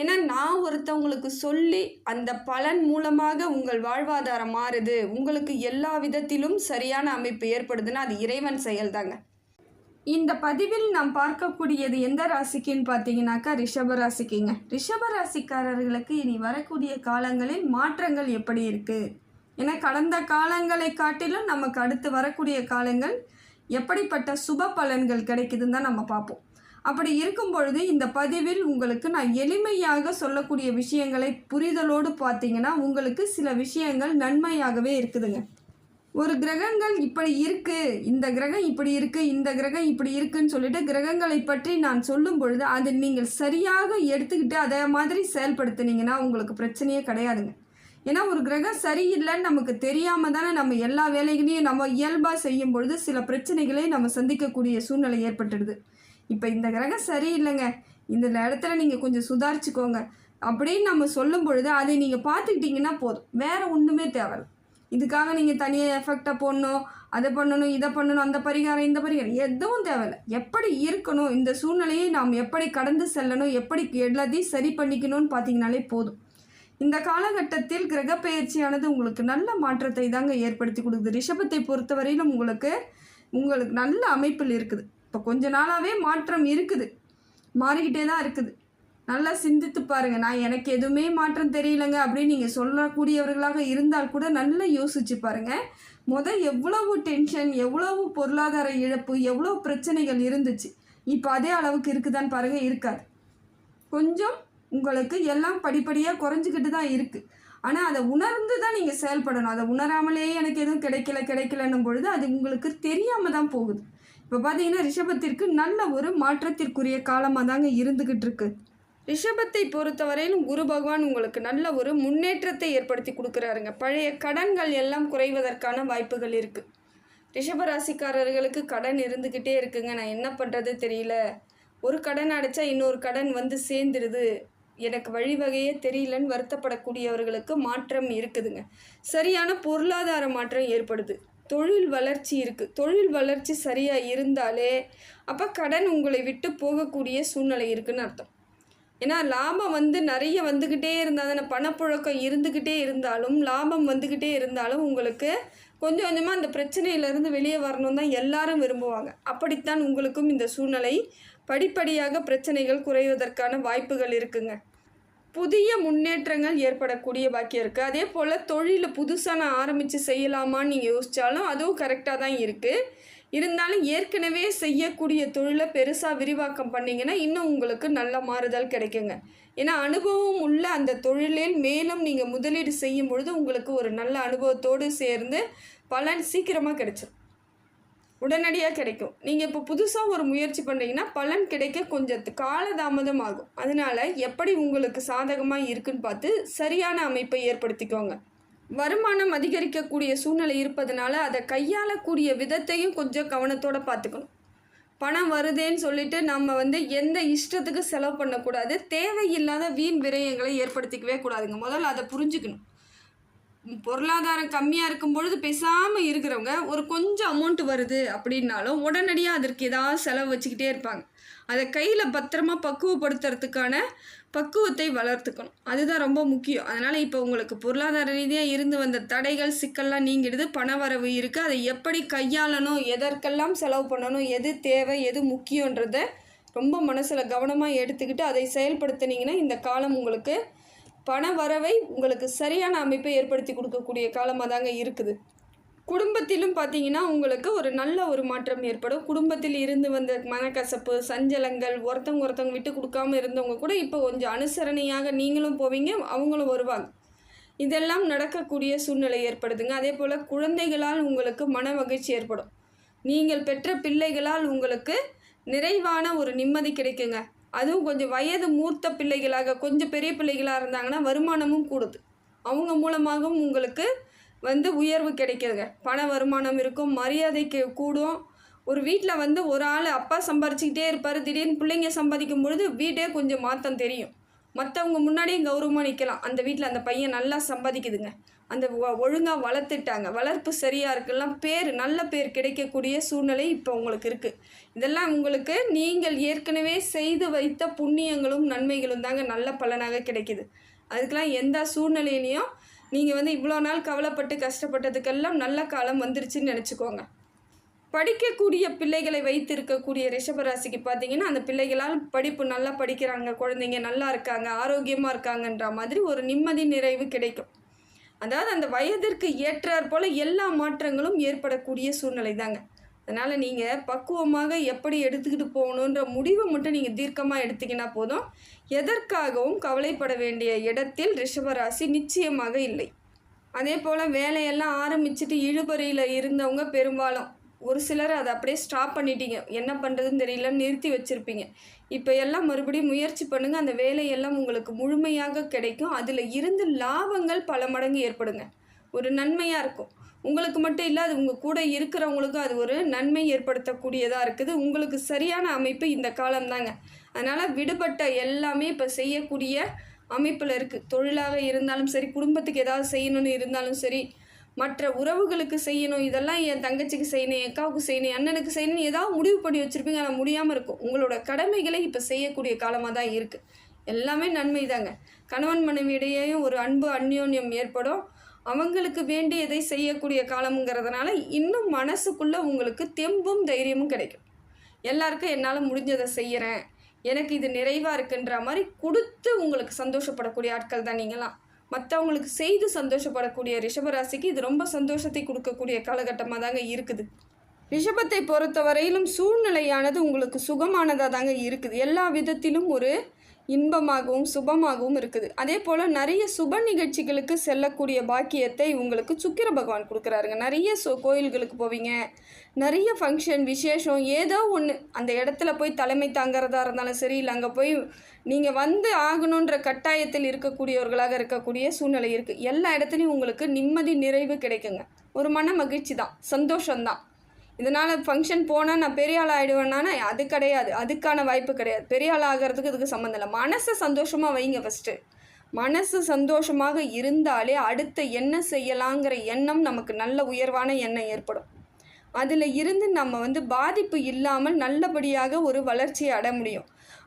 ஏன்னா நான் ஒருத்தவங்களுக்கு சொல்லி அந்த பலன் மூலமாக உங்கள் வாழ்வாதாரம் மாறுது. உங்களுக்கு எல்லா விதத்திலும் சரியான அமைப்பு ஏற்படுதுன்னா அது இறைவன் செயல்தாங்க. இந்த பதிவில் நாம் பார்க்கக்கூடியது எந்த ராசிக்குன்னு பார்த்தீங்கன்னாக்கா ரிஷப ராசிக்குங்க. ரிஷப ராசிக்காரர்களுக்கு இனி வரக்கூடிய காலங்களில் மாற்றங்கள் எப்படி இருக்குது ஏன்னா கடந்த காலங்களை காட்டிலும் நமக்கு அடுத்து வரக்கூடிய காலங்கள் எப்படிப்பட்ட சுப பலன்கள் கிடைக்குதுன்னு தான் நம்ம பார்ப்போம். அப்படி இருக்கும் பொழுது இந்த பதிவில் உங்களுக்கு நான் எளிமையாக சொல்லக்கூடிய விஷயங்களை புரிதலோடு பார்த்தீங்கன்னா உங்களுக்கு சில விஷயங்கள் நன்மையாகவே இருக்குதுங்க. ஒரு கிரகங்கள் இப்படி இருக்குது இந்த கிரகம் இப்படி இருக்குது இந்த கிரகம் இப்படி இருக்குன்னு சொல்லிட்டு கிரகங்களை பற்றி நான் சொல்லும் பொழுது அதை நீங்கள் சரியாக எடுத்துக்கிட்டு அதே மாதிரி செயல்படுத்துனீங்கன்னா உங்களுக்கு பிரச்சனையே கிடையாதுங்க. ஏன்னா ஒரு கிரகம் சரியில்லைன்னு நமக்கு தெரியாமல் தானே நம்ம எல்லா வேலைகளையும் நம்ம இயல்பாக செய்யும் பொழுது சில பிரச்சனைகளை நம்ம சந்திக்கக்கூடிய சூழ்நிலை ஏற்பட்டுடுது. இப்போ இந்த கிரகம் சரியில்லைங்க. இந்த இடத்துல நீங்கள் கொஞ்சம் சுதாரிச்சுக்கோங்க. அப்படின்னு நம்ம சொல்லும் பொழுது அதை நீங்கள் பார்த்துக்கிட்டிங்கன்னா போதும். வேறு ஒன்றுமே தேவையில்ல இதுக்காக நீங்கள் தனியாக எஃபெக்டாக போடணும் அதை பண்ணணும் இதை பண்ணணும் அந்த பரிகாரம் இந்த பரிகாரம் எதுவும் தேவையில்லை எப்படி இருக்கணும் இந்த சூழ்நிலையை நாம் எப்படி கடந்து செல்லணும் எப்படி எல்லாத்தையும் சரி பண்ணிக்கணும்னு பார்த்தீங்கனாலே போதும். இந்த காலகட்டத்தில் கிரகப்பெயர்ச்சியானது உங்களுக்கு நல்ல மாற்றத்தை தாங்க ஏற்படுத்தி கொடுக்குது. ரிஷபத்தை பொறுத்தவரையிலும் உங்களுக்கு உங்களுக்கு நல்ல அமைப்பில் இருக்குது. இப்போ கொஞ்ச நாளாகவே மாற்றம் இருக்குது. மாறிக்கிட்டே தான் இருக்குது. நல்லா சிந்தித்து பாருங்க. நான் எனக்கு எதுவுமே மாற்றம் தெரியலங்க அப்படின்னு நீங்கள் சொல்லக்கூடியவர்களாக இருந்தால் கூட நல்லா யோசிச்சு பாருங்க. முதல் எவ்வளவு டென்ஷன் எவ்வளவு பொருளாதார இழப்பு எவ்வளோ பிரச்சனைகள் இருந்துச்சு. இப்போ அதே அளவுக்கு இருக்குதான்னு பாருங்க இருக்காது. கொஞ்சம் உங்களுக்கு எல்லாம் படிப்படியாக குறைஞ்சிக்கிட்டு தான் இருக்குது ஆனால் அதை உணர்ந்து தான் நீங்கள் செயல்படணும். அதை உணராமலேயே எனக்கு எதுவும் கிடைக்கல கிடைக்கலன்னும் பொழுது அது உங்களுக்கு தெரியாமல் தான் போகுது. இப்போ பார்த்தீங்கன்னா ரிஷபத்திற்கு நல்ல ஒரு மாற்றத்திற்குரிய காலமாக தாங்க இருந்துக்கிட்டு இருக்கு ரிஷபத்தை பொறுத்தவரையிலும் குரு பகவான் உங்களுக்கு நல்ல ஒரு முன்னேற்றத்தை ஏற்படுத்தி கொடுக்குறாருங்க. பழைய கடன்கள் எல்லாம் குறைவதற்கான வாய்ப்புகள் இருக்குது ரிஷபராசிக்காரர்களுக்கு கடன் இருந்துக்கிட்டே இருக்குங்க. நான் என்ன பண்ணுறது தெரியல. ஒரு கடன் அடைச்சா இன்னொரு கடன் வந்து சேர்ந்துருது. எனக்கு வழிவகையே தெரியலன்னு வருத்தப்படக்கூடியவர்களுக்கு மாற்றம் இருக்குதுங்க. சரியான பொருளாதார மாற்றம் ஏற்படுது. தொழில் வளர்ச்சி இருக்குது தொழில் வளர்ச்சி சரியாக இருந்தாலே அப்போ கடன் உங்களை விட்டு போகக்கூடிய சூழ்நிலை இருக்குன்னு அர்த்தம். ஏன்னா லாபம் வந்து நிறைய வந்துக்கிட்டே இருந்தால் தானே பணப்புழக்கம் இருந்துக்கிட்டே இருந்தாலும் லாபம் வந்துக்கிட்டே இருந்தாலும் உங்களுக்கு கொஞ்சம் கொஞ்சமாக அந்த பிரச்சனையிலேருந்து வெளியே வரணும் தான் எல்லாரும் விரும்புவாங்க. அப்படித்தான் உங்களுக்கும் இந்த சூழ்நிலை படிப்படியாக பிரச்சனைகள் குறைவதற்கான வாய்ப்புகள் இருக்குங்க. புதிய முன்னேற்றங்கள் ஏற்படக்கூடிய பாக்கியம் இருக்குது அதே போல் தொழிலில் புதுசாக நான் ஆரம்பித்து செய்யலாமான்னு நீங்கள் யோசித்தாலும் அதுவும் கரெக்டாக தான் இருக்குது இருந்தாலும் ஏற்கனவே செய்யக்கூடிய தொழிலை பெருசாக விரிவாக்கம் பண்ணிங்கன்னா இன்னும் உங்களுக்கு நல்ல மாறுதல் கிடைக்குங்க. ஏன்னா அனுபவம் உள்ள அந்த தொழிலில் மேலும் நீங்கள் முதலீடு செய்யும் பொழுது உங்களுக்கு ஒரு நல்ல அனுபவத்தோடு சேர்ந்து பலன் சீக்கிரமாக கிடைச்சிடும் உடனடியாக கிடைக்கும். நீங்கள் இப்போ புதுசாக ஒரு முயற்சி பண்ணுறீங்கன்னா பலன் கிடைக்க கொஞ்சம் காலதாமதம் ஆகும். அதனால் எப்படி உங்களுக்கு சாதகமாக இருக்குன்னு பார்த்து சரியான அமைப்பை ஏற்படுத்திக்கோங்க. வருமானம் அதிகரிக்கக்கூடிய சூழ்நிலை இருப்பதனால அதை கையாளக்கூடிய விதத்தையும் கொஞ்சம் கவனத்தோடு பார்த்துக்கணும். பணம் வருதேன்னு சொல்லிட்டு நம்ம வந்து எந்த இஷ்டத்துக்கு செலவு பண்ணக்கூடாது. தேவையில்லாத வீண் விரயங்களை ஏற்படுத்திக்கவே கூடாதுங்க. முதல்ல அதை புரிஞ்சுக்கணும். பொருளாதாரம் கம்மியாக இருக்கும் பொழுது பேசாமல் இருக்கிறவங்க ஒரு கொஞ்சம் அமௌண்ட் வருது அப்படின்னாலும் உடனடியாக அதற்கு ஏதாவது செலவு வச்சுக்கிட்டே இருப்பாங்க. அதை கையில் பத்திரமா பக்குவப்படுத்துறதுக்கான பக்குவத்தை வளர்த்துக்கணும். அதுதான் ரொம்ப முக்கியம். அதனால் இப்போ உங்களுக்கு பொருளாதார ரீதியாக இருந்து வந்த தடைகள் சிக்கல்லாம் நீங்கிடுது. பணவரவு இருக்குது அதை எப்படி கையாளணும்? எதற்கெல்லாம் செலவு பண்ணணும்? எது தேவை? எது முக்கியன்றதை ரொம்ப மனசில் கவனமாக எடுத்துக்கிட்டு அதை செயல்படுத்தினீங்கன்னா இந்த காலம் உங்களுக்கு பண வரவை உங்களுக்கு சரியான அமைப்பை ஏற்படுத்தி கொடுக்கக்கூடிய காலமாக தாங்க இருக்குது. குடும்பத்திலும் பார்த்தீங்கன்னா உங்களுக்கு ஒரு நல்ல ஒரு மாற்றம் ஏற்படும். குடும்பத்தில் இருந்து வந்த மனக்கசப்பு சஞ்சலங்கள் ஒருத்தவங்க ஒருத்தவங்க விட்டு கொடுக்காம இருந்தவங்க கூட இப்போ கொஞ்சம் அனுசரணையாக நீங்களும் போவீங்க அவங்களும் வருவாங்க. இதெல்லாம் நடக்கக்கூடிய சூழ்நிலை ஏற்படுதுங்க. அதே போல் குழந்தைகளால் உங்களுக்கு மன மகிழ்ச்சி ஏற்படும். நீங்கள் பெற்ற பிள்ளைகளால் உங்களுக்கு நிறைவான ஒரு நிம்மதி கிடைக்குங்க. அதுவும் கொஞ்சம் வயது மூர்த்த பிள்ளைகளாக கொஞ்சம் பெரிய பிள்ளைகளாக இருந்தாங்கன்னா வருமானமும் கூடுது. அவங்க மூலமாகவும் உங்களுக்கு வந்து உயர்வு கிடைக்கிதுங்க. பண வருமானம் இருக்கும் மரியாதைக்கு கூடும். ஒரு வீட்டில் வந்து ஒரு ஆள் அப்பா சம்பாரிச்சிக்கிட்டே இருப்பார் திடீர்னு பிள்ளைங்க சம்பாதிக்கும் பொழுது வீட்டே கொஞ்சம் மாற்றம் தெரியும். மற்றவங்க முன்னாடியும் கௌரவமாக நிற்கலாம் அந்த வீட்டில் அந்த பையன் நல்லா சம்பாதிக்குதுங்க. அந்த ஒழுங்காக வளர்த்துட்டாங்க. வளர்ப்பு சரியாக இருக்குலாம் பேர் நல்ல பேர் கிடைக்கக்கூடிய சூழ்நிலை இப்போ உங்களுக்கு இருக்குது இதெல்லாம் உங்களுக்கு நீங்கள் ஏற்கனவே செய்து வைத்த புண்ணியங்களும் நன்மைகளும் தாங்க நல்ல பலனாக கிடைக்குது. அதுக்கெலாம் எந்த சூழ்நிலையிலையும் நீங்கள் வந்து இவ்வளோ நாள் கவலைப்பட்டு கஷ்டப்பட்டதுக்கெல்லாம் நல்ல காலம் வந்துருச்சுன்னு நினச்சிக்கோங்க. படிக்கக்கூடிய பிள்ளைகளை வைத்திருக்கக்கூடிய ரிஷபராசிக்கு பார்த்தீங்கன்னா அந்த பிள்ளைகளால் படிப்பு நல்லா படிக்கிறாங்க குழந்தைங்க நல்லா இருக்காங்க ஆரோக்கியமாக இருக்காங்கன்ற மாதிரி ஒரு நிம்மதி நிறைவு கிடைக்கும். அதாவது அந்த வயதிற்கு ஏற்றாற் போல் எல்லா மாற்றங்களும் ஏற்படக்கூடிய சூழ்நிலை தாங்க அதனால் நீங்கள் பக்குவமாக எப்படி எடுத்துக்கிட்டு போகணுன்ற முடிவை மட்டும் நீங்கள் தீர்க்கமாக எடுத்திங்கன்னா போதும். எதற்காகவும் கவலைப்பட வேண்டிய இடத்தில் ரிஷபராசி நிச்சயமாக இல்லை. அதே போல் வேலையெல்லாம் ஆரம்பிச்சுட்டு இழுபறியில் இருந்தவங்க பெரும்பாலும். ஒரு சிலர் அதை அப்படியே ஸ்டாப் பண்ணிட்டீங்க. என்ன பண்ணுறதுன்னு தெரியல நிறுத்தி வச்சுருப்பீங்க. இப்போ எல்லாம் மறுபடியும் முயற்சி பண்ணுங்கள் அந்த வேலையெல்லாம் உங்களுக்கு முழுமையாக கிடைக்கும். அதில் இருந்து லாபங்கள் பல மடங்கு ஏற்படுங்க. ஒரு நன்மையாக இருக்கும். உங்களுக்கு மட்டும் இல்லை அது உங்கள் கூட இருக்கிறவங்களுக்கும் அது ஒரு நன்மை ஏற்படுத்தக்கூடியதாக இருக்குது. உங்களுக்கு சரியான அமைப்பு இந்த காலம்தாங்க. அதனால் விடுபட்ட எல்லாமே இப்போ செய்யக்கூடிய அமைப்பில் இருக்குது தொழிலாக இருந்தாலும் சரி குடும்பத்துக்கு ஏதாவது செய்யணும்னு இருந்தாலும் சரி மற்ற உறவுகளுக்கு செய்யணும் இதெல்லாம் என் தங்கச்சிக்கு செய்யணும் என் அக்காவுக்கு செய்யணும் அண்ணனுக்கு செய்யணும்னு ஏதாவது முடிவு பண்ணி வச்சுருப்பீங்க ஆனால் முடியாமல் இருக்கும். உங்களோட கடமைகளை இப்போ செய்யக்கூடிய காலமாக தான் இருக்குது எல்லாமே நன்மை தாங்க கணவன் மனைவி ஒரு அன்பு அந்யோன்யம் ஏற்படும். அவங்களுக்கு வேண்டியதை செய்யக்கூடிய காலம்ங்கிறதுனால இன்னும் மனசுக்குள்ளே உங்களுக்கு தெம்பும் தைரியமும் கிடைக்கும். எல்லாருக்கும் என்னால் முடிஞ்சதை செய்கிறேன் எனக்கு இது நிறைவாக இருக்குன்ற மாதிரி கொடுத்து உங்களுக்கு சந்தோஷப்படக்கூடிய ஆட்கள் தான் நீங்களாம். மற்றவங்களுக்கு செய்து சந்தோஷப்படக்கூடிய ரிஷபராசிக்கு இது ரொம்ப சந்தோஷத்தை கொடுக்கக்கூடிய காலகட்டமாக தாங்க இருக்குது. ரிஷபத்தை பொறுத்தவரையிலும் சூழ்நிலையானது உங்களுக்கு சுகமானதாக தாங்க இருக்குது. எல்லா விதத்திலும் ஒரு இன்பமாகவும் சுபமாகவும் இருக்குது. அதே போல் நிறைய சுப நிகழ்ச்சிகளுக்கு செல்லக்கூடிய பாக்கியத்தை உங்களுக்கு சுக்கிர பகவான் கொடுக்குறாருங்க. நிறைய சோ கோயில்களுக்கு போவீங்க. நிறைய ஃபங்க்ஷன் விசேஷம் ஏதோ ஒன்று அந்த இடத்துல போய் தலைமை தாங்கிறதா இருந்தாலும் சரி இல்லை அங்கே போய் நீங்கள் வந்து ஆகணுன்ற கட்டாயத்தில் இருக்கக்கூடியவர்களாக இருக்கக்கூடிய சூழ்நிலை இருக்குது எல்லா இடத்துலையும் உங்களுக்கு நிம்மதி நிறைவு கிடைக்குங்க. ஒரு மன மகிழ்ச்சி தான். சந்தோஷம்தான். இதனால் ஃபங்க்ஷன் போனால் நான் பெரிய ஆள் ஆகிடுவேன்னா அது கிடையாது. அதுக்கான வாய்ப்பு கிடையாது. பெரிய ஆள் ஆகிறதுக்கு இதுக்கு சம்மந்தம் இல்லை. மனசை சந்தோஷமாக வைங்க ஃபஸ்ட்டு மனசு சந்தோஷமாக இருந்தாலே அடுத்த என்ன செய்யலாங்கிற எண்ணம் நமக்கு நல்ல உயர்வான எண்ணம் ஏற்படும். அதில் இருந்து நம்ம வந்து பாதிப்பு இல்லாமல் நல்லபடியாக ஒரு வளர்ச்சியை அடைய முடியும்.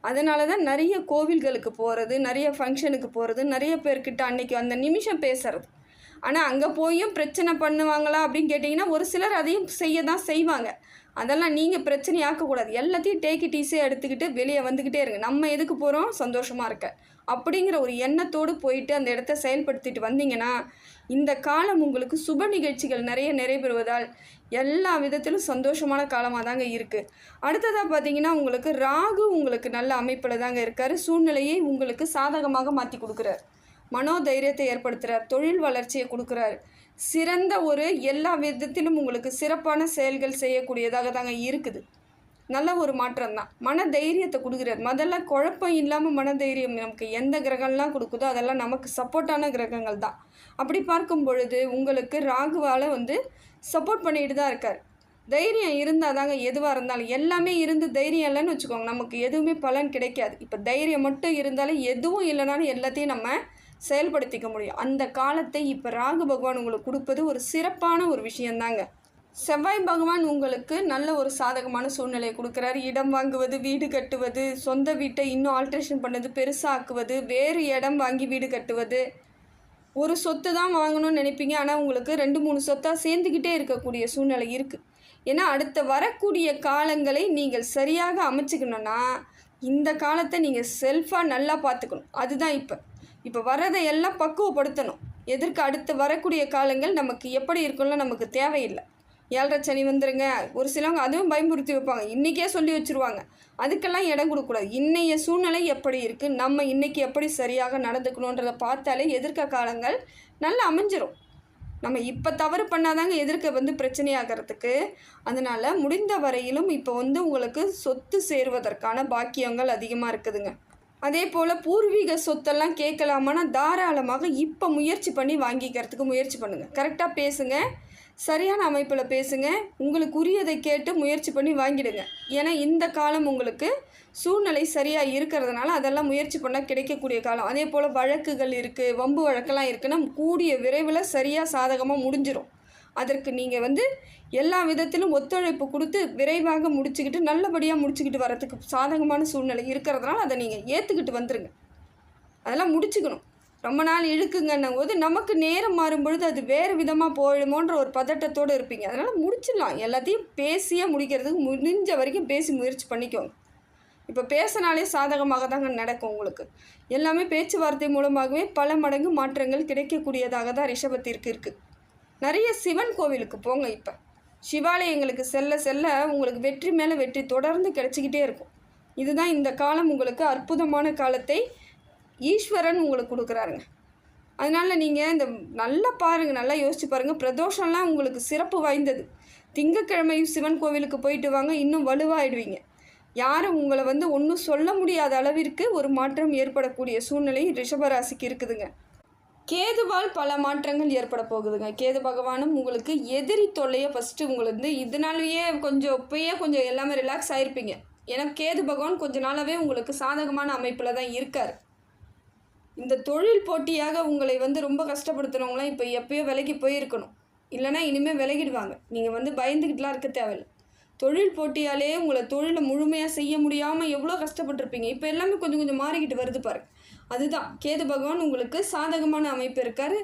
அதனால தான் நிறைய கோவில்களுக்கு போகிறது நிறைய ஃபங்க்ஷனுக்கு போகிறது நிறைய பேர்கிட்ட அன்னைக்கு அந்த நிமிஷம் பேசுறது. ஆனால் அங்கே போயும் பிரச்சனை பண்ணுவாங்களா அப்படின்னு கேட்டிங்கன்னா ஒரு சிலர் அதையும் செய்ய தான் செய்வாங்க. அதெல்லாம் நீங்கள் பிரச்சனை ஆக்கக்கூடாது எல்லாத்தையும் டேக் இட் ஈஸியாக எடுத்துக்கிட்டு வெளியே வந்துக்கிட்டே இருங்க. நம்ம எதுக்கு போகிறோம் சந்தோஷமாக இருக்க. அப்படிங்கிற ஒரு எண்ணத்தோடு போயிட்டு அந்த இடத்த செயல்படுத்திட்டு வந்தீங்கன்னா இந்த காலம் உங்களுக்கு சுப நிகழ்ச்சிகள் நிறைய நிறைவேறுவதால் எல்லா விதத்திலும் சந்தோஷமான காலமாக தாங்க இருக்குது அடுத்ததாக பார்த்தீங்கன்னா உங்களுக்கு ராகு உங்களுக்கு நல்ல அமைப்பில் தாங்க இருக்கார். சூழ்நிலையை உங்களுக்கு சாதகமாக மாற்றி கொடுக்குறாரு. மனோதைரியத்தை ஏற்படுத்துகிறார் தொழில் வளர்ச்சியை கொடுக்குறாரு. சிறந்த ஒரு எல்லா விதத்திலும் உங்களுக்கு சிறப்பான செயல்கள் செய்யக்கூடியதாக தாங்க இருக்குது. நல்ல ஒரு மாற்றம் தான். மன தைரியத்தை கொடுக்குறாரு. முதல்ல குழப்பம் இல்லாமல் மன தைரியம் நமக்கு எந்த கிரகம்லாம் கொடுக்குதோ அதெல்லாம் நமக்கு சப்போர்ட்டான கிரகங்கள் தான். அப்படி பார்க்கும் பொழுது உங்களுக்கு ராகுவால் வந்து சப்போர்ட் பண்ணிட்டு தான் இருக்கார். தைரியம் இருந்தால் தாங்க எதுவாக இருந்தாலும் எல்லாமே இருந்து தைரியம் இல்லைன்னு வச்சுக்கோங்க. நமக்கு எதுவுமே பலன் கிடைக்காது. இப்போ தைரியம் மட்டும் இருந்தாலும் எதுவும் இல்லைனாலும் எல்லாத்தையும் நம்ம செயல்படுத்திக்க முடியும். அந்த காலத்தை இப்போ ராகு பகவான் உங்களுக்கு கொடுப்பது ஒரு சிறப்பான ஒரு விஷயந்தாங்க. செவ்வாய் பகவான் உங்களுக்கு நல்ல ஒரு சாதகமான சூழ்நிலையை கொடுக்குறாரு. இடம் வாங்குவது வீடு கட்டுவது சொந்த வீட்டை இன்னும் ஆல்ட்ரேஷன் பண்ணது பெருசாக்குவது வேறு இடம் வாங்கி வீடு கட்டுவது. ஒரு சொத்து தான் வாங்கணும்னு நினைப்பீங்க. ஆனால் உங்களுக்கு ரெண்டு மூணு சொத்தாக சேர்ந்துக்கிட்டே இருக்கக்கூடிய சூழ்நிலை இருக்குது ஏன்னா அடுத்த வரக்கூடிய காலங்களை நீங்கள் சரியாக அமைச்சுக்கணுன்னா இந்த காலத்தை நீங்கள் செல்ஃபாக நல்லா பார்த்துக்கணும். அதுதான் இப்போ. இப்போ வர்றதை எல்லாம் பக்குவப்படுத்தணும். எதிர்க்கு அடுத்து வரக்கூடிய காலங்கள் நமக்கு எப்படி இருக்கும்னு நமக்கு தேவையில்லை. ஏழரை சனி வந்துடுங்க ஒரு சிலவங்க அதுவும் பயமுறுத்தி வைப்பாங்க. இன்றைக்கே சொல்லி வச்சுருவாங்க. அதுக்கெல்லாம் இடம் கொடுக்கக்கூடாது. இன்றைய சூழ்நிலை எப்படி இருக்குது நம்ம இன்றைக்கி எப்படி சரியாக நடந்துக்கணுன்றதை பார்த்தாலே எதிர்க்க காலங்கள் நல்லா அமைஞ்சிரும். நம்ம இப்போ தவறு பண்ணாதாங்க எதிர்க்க வந்து பிரச்சனையாகிறதுக்கு. அதனால் முடிந்த வரையிலும் இப்போ வந்து உங்களுக்கு சொத்து சேருவதற்கான பாக்கியங்கள் அதிகமாக இருக்குதுங்க. அதே போல் பூர்வீக சொத்தெல்லாம் கேட்கலாமான்னா தாராளமாக இப்போ முயற்சி பண்ணி வாங்கிக்கிறதுக்கு முயற்சி பண்ணுங்கள் கரெக்டாக பேசுங்க. சரியான அமைப்பில் பேசுங்க. உங்களுக்கு உரியதை கேட்டு முயற்சி பண்ணி வாங்கிடுங்க. ஏன்னா இந்த காலம் உங்களுக்கு சூழ்நிலை சரியாக இருக்கிறதுனால அதெல்லாம் முயற்சி பண்ணால் கிடைக்கக்கூடிய காலம். அதே போல் வழக்குகள் இருக்குது வம்பு வழக்கெல்லாம் இருக்குன்னா கூடிய விரைவில் சரியாக சாதகமாக முடிஞ்சிடும் அதற்கு நீங்கள் வந்து எல்லா விதத்திலும் ஒத்துழைப்பு கொடுத்து விரைவாக முடிச்சுக்கிட்டு நல்லபடியாக முடிச்சுக்கிட்டு வரதுக்கு சாதகமான சூழ்நிலை இருக்கிறதுனால அதை நீங்கள் ஏற்றுக்கிட்டு வந்துடுங்க அதெல்லாம் முடிச்சுக்கணும். ரொம்ப நாள் இழுக்குங்கன்னும் போது நமக்கு நேரம் மாறும் பொழுது அது வேறு விதமாக போயிடுமோன்ற ஒரு பதட்டத்தோடு இருப்பீங்க. அதனால் முடிச்சிடலாம். எல்லாத்தையும் பேசியே முடிக்கிறதுக்கு முடிஞ்ச வரைக்கும் பேசி முயற்சி பண்ணிக்கோங்க. இப்போ பேசினாலே சாதகமாக தாங்க நடக்கும் உங்களுக்கு. எல்லாமே பேச்சுவார்த்தை மூலமாகவே பல மடங்கு மாற்றங்கள் கிடைக்கக்கூடியதாக தான் ரிஷபத்திற்கு இருக்குது நிறைய சிவன் கோவிலுக்கு போங்க இப்போ. சிவாலயங்களுக்கு செல்ல செல்ல உங்களுக்கு வெற்றி மேலே வெற்றி தொடர்ந்து கிடச்சிக்கிட்டே இருக்கும். இதுதான் இந்த காலம் உங்களுக்கு அற்புதமான காலத்தை ஈஸ்வரன் உங்களுக்கு கொடுக்குறாருங்க. அதனால் நீங்கள் இந்த நல்லா பாருங்கள் நல்லா யோசித்து பாருங்கள் பிரதோஷம்லாம் உங்களுக்கு சிறப்பு வாய்ந்தது. திங்கக்கிழமையும் சிவன் கோவிலுக்கு போயிட்டு வாங்க இன்னும் வலுவாயிடுவீங்க. யாரும் உங்களை வந்து ஒன்றும் சொல்ல முடியாத அளவிற்கு ஒரு மாற்றம் ஏற்படக்கூடிய சூழ்நிலை ரிஷபராசிக்கு இருக்குதுங்க. கேதுவால் பல மாற்றங்கள் ஏற்பட போகுதுங்க. கேது பகவானும் உங்களுக்கு எதிரி தொல்லையை ஃபஸ்ட்டு உங்களுக்கு வந்து இதனாலேயே கொஞ்சம் இப்போயே கொஞ்சம் எல்லாமே ரிலாக்ஸ் ஆகிருப்பீங்க ஏன்னா கேது பகவான் கொஞ்ச நாளாகவே உங்களுக்கு சாதகமான அமைப்பில் தான் இருக்கார். இந்த தொழில் போட்டியாக உங்களை வந்து ரொம்ப கஷ்டப்படுத்துகிறவங்களாம் இப்போ எப்பயோ விலகி போயிருக்கணும். இல்லைனா இனிமேல் விலகிடுவாங்க. நீங்கள் வந்து பயந்துக்கிட்டுலாம் இருக்க தேவையில்லை. தொழில் போட்டியாலே உங்களை தொழிலை முழுமையாக செய்ய முடியாமல் எவ்வளோ கஷ்டப்பட்டுருப்பீங்க. இப்போ எல்லாமே கொஞ்சம் கொஞ்சம் மாறிக்கிட்டு வருது பாருங்கள் அதுதான். கேது பகவான் உங்களுக்கு சாதகமான அமைப்பு இருக்கார்.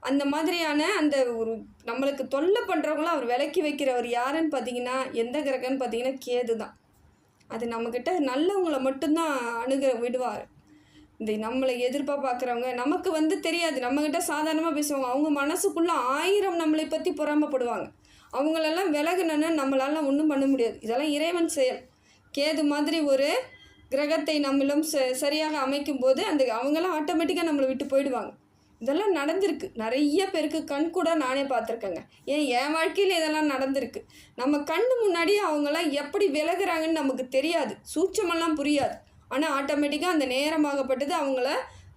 அந்த மாதிரியான அந்த ஒரு நம்மளுக்கு தொல்லை பண்ணுறவங்கள அவர் விலக்கி வைக்கிறவர் யாருன்னு பார்த்தீங்கன்னா எந்த கிரகன்னு பார்த்தீங்கன்னா கேது தான். அது நம்மக்கிட்ட நல்லவங்களை மட்டும்தான் அணுக விடுவார். இந்த நம்மளை எதிர்ப்பாக பார்க்குறவங்க நமக்கு வந்து தெரியாது. நம்மக்கிட்ட சாதாரணமாக பேசுவாங்க. அவங்க மனசுக்குள்ளே ஆயிரம் நம்மளை பற்றி பொறாமப்படுவாங்க. அவங்களெல்லாம் விலகுனன்னா நம்மளால ஒன்றும் பண்ண முடியாது. இதெல்லாம் இறைவன் செயல். கேது மாதிரி ஒரு கிரகத்தை நம்மளும் ச சரியாக அமைக்கும் போது அந்த அவங்களாம் ஆட்டோமேட்டிக்காக நம்மளை விட்டு போயிடுவாங்க. இதெல்லாம் நடந்திருக்கு. நிறைய பேருக்கு கண் கூட நானே பார்த்துருக்கேங்க. ஏன் என் வாழ்க்கையில் இதெல்லாம் நடந்திருக்கு. நம்ம கண்ணு முன்னாடியே அவங்களாம் எப்படி விலகுறாங்கன்னு நமக்கு தெரியாது. சூட்சமெல்லாம் புரியாது. ஆனால் ஆட்டோமேட்டிக்காக அந்த நேரமாகப்பட்டது அவங்கள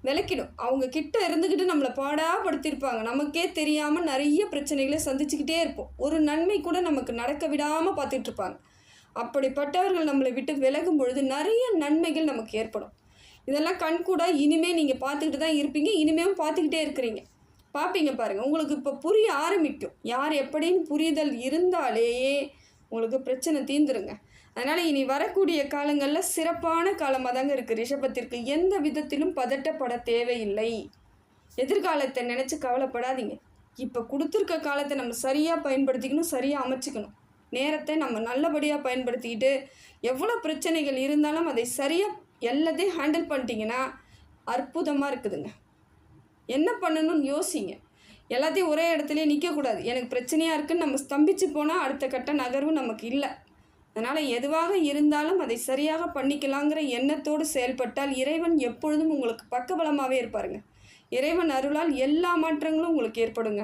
விளக்கிடும் அவங்க கிட்ட இருந்துக்கிட்டு நம்மளை பாடாப்படுத்தியிருப்பாங்க. நமக்கே தெரியாமல் நிறைய பிரச்சனைகளை சந்திச்சுக்கிட்டே இருப்போம். ஒரு நன்மை கூட நமக்கு நடக்க விடாமல் பார்த்துட்ருப்பாங்க அப்படிப்பட்டவர்கள் நம்மளை விட்டு விலகும் பொழுது நிறைய நன்மைகள் நமக்கு ஏற்படும். இதெல்லாம் கண் கூட இனிமேல் நீங்கள் பார்த்துக்கிட்டு தான் இருப்பீங்க. இனிமேலும் பார்த்துக்கிட்டே இருக்கிறீங்க. பார்ப்பீங்க பாருங்கள் உங்களுக்கு இப்போ புரிய ஆரம்பிக்கும். யார் எப்படின்னு புரிதல் இருந்தாலேயே உங்களுக்கு பிரச்சனை தீந்துருங்க அதனால் இனி வரக்கூடிய காலங்களில் சிறப்பான காலமாக தாங்க இருக்குது ரிஷபத்திற்கு எந்த விதத்திலும் பதட்டப்பட தேவையில்லை. எதிர்காலத்தை நினச்சி கவலைப்படாதீங்க. இப்போ கொடுத்துருக்க காலத்தை நம்ம சரியாக பயன்படுத்திக்கணும் சரியாக அமைச்சிக்கணும். நேரத்தை நம்ம நல்லபடியாக பயன்படுத்திக்கிட்டு எவ்வளோ பிரச்சனைகள் இருந்தாலும் அதை சரியாக எல்லாத்தையும் ஹேண்டில் பண்ணிட்டீங்கன்னா அற்புதமாக இருக்குதுங்க. என்ன பண்ணணும்னு யோசிங்க. எல்லாத்தையும் ஒரே இடத்துலையே நிற்கக்கூடாது எனக்கு பிரச்சனையாக இருக்குன்னு நம்ம ஸ்தம்பிச்சு போனால் அடுத்த கட்ட நகர்வு நமக்கு இல்லை. அதனால் எதுவாக இருந்தாலும் அதை சரியாக பண்ணிக்கலாங்கிற எண்ணத்தோடு செயல்பட்டால் இறைவன் எப்பொழுதும் உங்களுக்கு பக்கபலமாகவே இருப்பாருங்க. இறைவன் அருளால் எல்லா மாற்றங்களும் உங்களுக்கு ஏற்படுங்க.